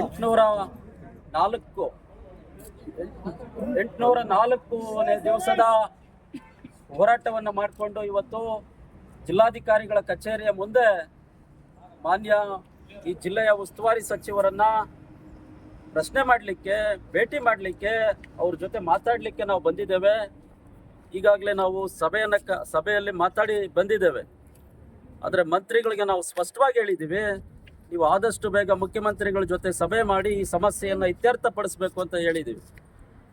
ಎಂಟುನೂರ ನಾಲ್ಕು. ಎಂಟುನೂರ ನಾಲ್ಕನೇ ದಿವಸದ ಹೋರಾಟವನ್ನು ಮಾಡಿಕೊಂಡು ಇವತ್ತು ಜಿಲ್ಲಾಧಿಕಾರಿಗಳ ಕಚೇರಿಯ ಮುಂದೆ ಮಾನ್ಯ ಈ ಜಿಲ್ಲೆಯ ಉಸ್ತುವಾರಿ ಸಚಿವರನ್ನ ಪ್ರಶ್ನೆ ಮಾಡಲಿಕ್ಕೆ, ಭೇಟಿ ಮಾಡಲಿಕ್ಕೆ, ಅವ್ರ ಜೊತೆ ಮಾತಾಡಲಿಕ್ಕೆ ನಾವು ಬಂದಿದ್ದೇವೆ. ಈಗಾಗಲೇ ನಾವು ಸಭೆಯನ್ನು ಸಭೆಯಲ್ಲಿ ಮಾತಾಡಿ ಬಂದಿದ್ದೇವೆ. ಆದರೆ ಮಂತ್ರಿಗಳಿಗೆ ನಾವು ಸ್ಪಷ್ಟವಾಗಿ ಹೇಳಿದ್ದೀವಿ ನೀವು ಆದಷ್ಟು ಬೇಗ ಮುಖ್ಯಮಂತ್ರಿಗಳ ಜೊತೆ ಸಭೆ ಮಾಡಿ ಈ ಸಮಸ್ಯೆಯನ್ನು ಇತ್ಯರ್ಥಪಡಿಸಬೇಕು ಅಂತ ಹೇಳಿದ್ದೀವಿ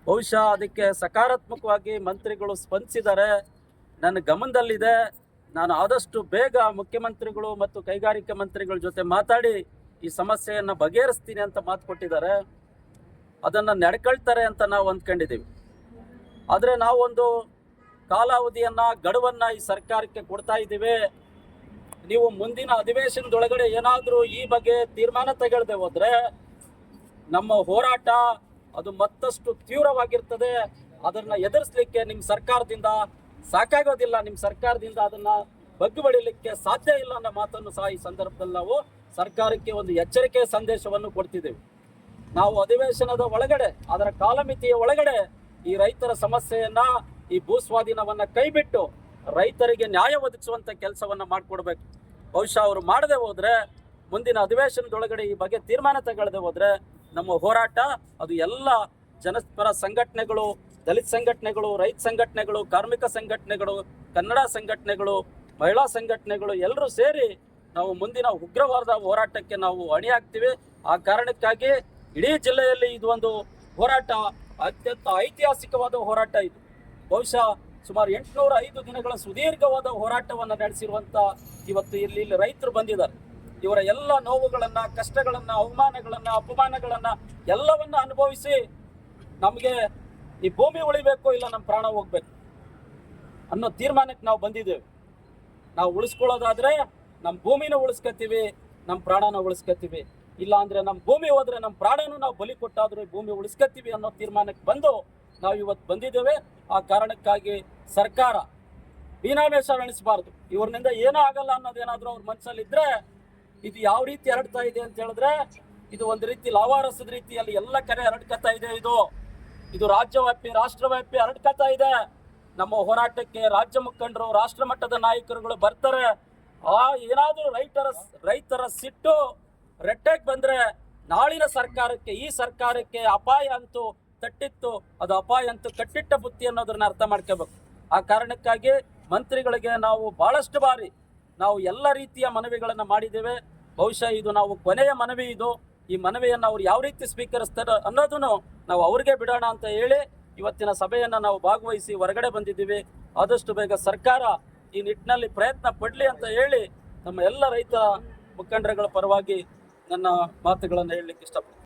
ಬಹುಶಃ ಅದಕ್ಕೆ ಸಕಾರಾತ್ಮಕವಾಗಿ ಮಂತ್ರಿಗಳು ಸ್ಪಂದಿಸಿದ್ದಾರೆ ನನ್ನ ಗಮನದಲ್ಲಿದೆ. ನಾನು ಆದಷ್ಟು ಬೇಗ ಮುಖ್ಯಮಂತ್ರಿಗಳು ಮತ್ತು ಕೈಗಾರಿಕಾ ಮಂತ್ರಿಗಳ ಜೊತೆ ಮಾತಾಡಿ ಈ ಸಮಸ್ಯೆಯನ್ನು ಬಗೆಹರಿಸ್ತೀನಿ ಅಂತ ಮಾತು ಕೊಟ್ಟಿದ್ದಾರೆ. ಅದನ್ನು ನಡ್ಕೊಳ್ತಾರೆ ಅಂತ ನಾವು ಅಂದ್ಕೊಂಡಿದ್ದೀವಿ. ಆದರೆ ನಾವೊಂದು ಕಾಲಾವಧಿಯನ್ನು ಗಡುವನ್ನು ಈ ಸರ್ಕಾರಕ್ಕೆ ಕೊಡ್ತಾ ಇದ್ದೀವಿ. ನೀವು ಮುಂದಿನ ಅಧಿವೇಶನದೊಳಗಡೆ ಏನಾದರೂ ಈ ಬಗ್ಗೆ ತೀರ್ಮಾನ ತಗೊಳ್ಳದೆ ಹೋದರೆ ನಮ್ಮ ಹೋರಾಟ ಅದು ಮತ್ತಷ್ಟು ತೀವ್ರವಾಗಿರ್ತದೆ. ಅದನ್ನ ಎದುರಿಸಲಿಕ್ಕೆ ನಿಮ್ಮ ಸರ್ಕಾರದಿಂದ ಸಾಕಾಗೋದಿಲ್ಲ. ನಿಮ್ಮ ಸರ್ಕಾರದಿಂದ ಅದನ್ನ ಬಗ್ಗು ಬಡಿಲಿಕ್ಕೆ ಸಾಧ್ಯ ಇಲ್ಲ ಅನ್ನೋ ಮಾತನ್ನು ಸಹ ಈ ಸಂದರ್ಭದಲ್ಲಿ ನಾವು ಸರ್ಕಾರಕ್ಕೆ ಒಂದು ಎಚ್ಚರಿಕೆ ಸಂದೇಶವನ್ನು ಕೊಡ್ತಿದ್ದೇವೆ. ನಾವು ಅಧಿವೇಶನದ ಒಳಗಡೆ, ಅದರ ಕಾಲಮಿತಿಯ ಒಳಗಡೆ ಈ ರೈತರ ಸಮಸ್ಯೆಯನ್ನ, ಈ ಭೂ ಸ್ವಾಧೀನವನ್ನ ಕೈಬಿಟ್ಟು ರೈತರಿಗೆ ನ್ಯಾಯ ಒದಗಿಸುವಂತ ಕೆಲಸವನ್ನ ಮಾಡಿಕೊಡ್ಬೇಕು. ಬಹುಶಃ ಅವರು ಮಾಡದೆ ಹೋದ್ರೆ, ಮುಂದಿನ ಅಧಿವೇಶನದೊಳಗಡೆ ಈ ಬಗ್ಗೆ ತೀರ್ಮಾನ ತಗೊಳ್ಳದೆ ಹೋದ್ರೆ ನಮ್ಮ ಹೋರಾಟ, ಅದು ಎಲ್ಲ ಜನಪರ ಸಂಘಟನೆಗಳು, ದಲಿತ ಸಂಘಟನೆಗಳು, ರೈತ ಸಂಘಟನೆಗಳು, ಕಾರ್ಮಿಕ ಸಂಘಟನೆಗಳು, ಕನ್ನಡ ಸಂಘಟನೆಗಳು, ಮಹಿಳಾ ಸಂಘಟನೆಗಳು ಎಲ್ಲರೂ ಸೇರಿ ನಾವು ಮುಂದಿನ ಉಗ್ರವಾದ ಹೋರಾಟಕ್ಕೆ ನಾವು ಅಣಿಯಾಗ್ತೀವಿ. ಆ ಕಾರಣಕ್ಕಾಗಿ ಇಡೀ ಜಿಲ್ಲೆಯಲ್ಲಿ ಇದು ಒಂದು ಹೋರಾಟ, ಅತ್ಯಂತ ಐತಿಹಾಸಿಕವಾದ ಹೋರಾಟ ಇದು. ಬಹುಶಃ ಸುಮಾರು ಎಂಟುನೂರ ಐದು ದಿನಗಳ ಸುದೀರ್ಘವಾದ ಹೋರಾಟವನ್ನು ನಡೆಸಿರುವಂತ ಇವತ್ತು ಇಲ್ಲಿ ಇಲ್ಲಿ ರೈತರು ಬಂದಿದ್ದಾರೆ. ಇವರ ಎಲ್ಲ ನೋವುಗಳನ್ನು, ಕಷ್ಟಗಳನ್ನು, ಅವಮಾನಗಳನ್ನು, ಅಪಮಾನಗಳನ್ನು ಎಲ್ಲವನ್ನ ಅನುಭವಿಸಿ ನಮಗೆ ಈ ಭೂಮಿ ಉಳಿಬೇಕು ಇಲ್ಲ ನಮ್ಮ ಪ್ರಾಣ ಹೋಗ್ಬೇಕು ಅನ್ನೋ ತೀರ್ಮಾನಕ್ಕೆ ನಾವು ಬಂದಿದ್ದೇವೆ. ನಾವು ಉಳಿಸ್ಕೊಳ್ಳೋದಾದ್ರೆ ನಮ್ಮ ಭೂಮಿನ ಉಳಿಸ್ಕೊತೀವಿ ನಮ್ಮ ಪ್ರಾಣನ ಉಳಿಸ್ಕೊತೀವಿ ಇಲ್ಲ ಅಂದ್ರೆ ನಮ್ಮ ಭೂಮಿ ಹೋದ್ರೆ ನಮ್ಮ ಪ್ರಾಣನೂ ನಾವು ಬಲಿ ಕೊಟ್ಟಾದರೂ ಭೂಮಿ ಉಳಿಸ್ಕೊತೀವಿ ಅನ್ನೋ ತೀರ್ಮಾನಕ್ಕೆ ಬಂದು ನಾವು ಇವತ್ತು ಬಂದಿದ್ದೇವೆ. ಆ ಕಾರಣಕ್ಕಾಗಿ ಸರ್ಕಾರ ಮೀನಾಮೇಷ ಎಣಿಸಬಾರ್ದು. ಇವ್ರನಿಂದ ಏನೂ ಆಗಲ್ಲ ಅನ್ನೋದೇನಾದರೂ ಅವ್ರ ಮನಸ್ಸಲ್ಲಿ ಇದ್ರೆ ಇದು ಯಾವ ರೀತಿ ಹರಡ್ತಾ ಇದೆ ಅಂತ ಹೇಳಿದ್ರೆ ಇದು ಒಂದು ರೀತಿ ಲಾವಾರಸದ ರೀತಿಯಲ್ಲಿ ಎಲ್ಲ ಕಡೆ ಹರಡ್ಕತ್ತಾ ಇದೆ ಇದು. ಇದು ರಾಜ್ಯವ್ಯಾಪಿ, ರಾಷ್ಟ್ರವ್ಯಾಪಿ ಹರಡ್ಕತ್ತಾ ಇದೆ. ನಮ್ಮ ಹೋರಾಟಕ್ಕೆ ರಾಜ್ಯ ಮುಖಂಡರು, ರಾಷ್ಟ್ರ ಮಟ್ಟದ ನಾಯಕರುಗಳು ಬರ್ತಾರೆ. ಆ ಏನಾದರೂ ರೈತರ ರೈತರ ಸಿಟ್ಟು ರೆಟ್ಟೆಗೆ ಬಂದ್ರೆ ನಾಳಿನ ಸರ್ಕಾರಕ್ಕೆ, ಈ ಸರ್ಕಾರಕ್ಕೆ ಅಪಾಯ ಅಂತೂ ತಟ್ಟಿತ್ತು. ಅದು ಅಪಾಯ ಅಂತೂ ಕಟ್ಟಿಟ್ಟ ಬುತ್ತಿ ಅನ್ನೋದನ್ನ ಅರ್ಥ ಮಾಡ್ಕೋಬೇಕು. ಆ ಕಾರಣಕ್ಕಾಗಿ ಮಂತ್ರಿಗಳಿಗೆ ನಾವು ಬಹಳಷ್ಟು ಬಾರಿ ನಾವು ಎಲ್ಲ ರೀತಿಯ ಮನವಿಗಳನ್ನು ಮಾಡಿದ್ದೇವೆ. ಬಹುಶಃ ಇದು ನಾವು ಕೊನೆಯ ಮನವಿ ಇದು. ಈ ಮನವಿಯನ್ನು ಅವ್ರು ಯಾವ ರೀತಿ ಸ್ವೀಕರಿಸ್ತಾರೆ ಅನ್ನೋದನ್ನು ನಾವು ಅವ್ರಿಗೆ ಬಿಡೋಣ ಅಂತ ಹೇಳಿ ಇವತ್ತಿನ ಸಭೆಯನ್ನು ನಾವು ಭಾಗವಹಿಸಿ ಹೊರಗಡೆ ಬಂದಿದ್ದೀವಿ. ಆದಷ್ಟು ಬೇಗ ಸರ್ಕಾರ ಈ ನಿಟ್ಟಿನಲ್ಲಿ ಪ್ರಯತ್ನ ಪಡಲಿ ಅಂತ ಹೇಳಿ ನಮ್ಮ ಎಲ್ಲ ರೈತ ಮುಖಂಡರುಗಳ ಪರವಾಗಿ ನನ್ನ ಮಾತುಗಳನ್ನು ಹೇಳಲಿಕ್ಕೆ ಇಷ್ಟಪಡ್ತೀನಿ.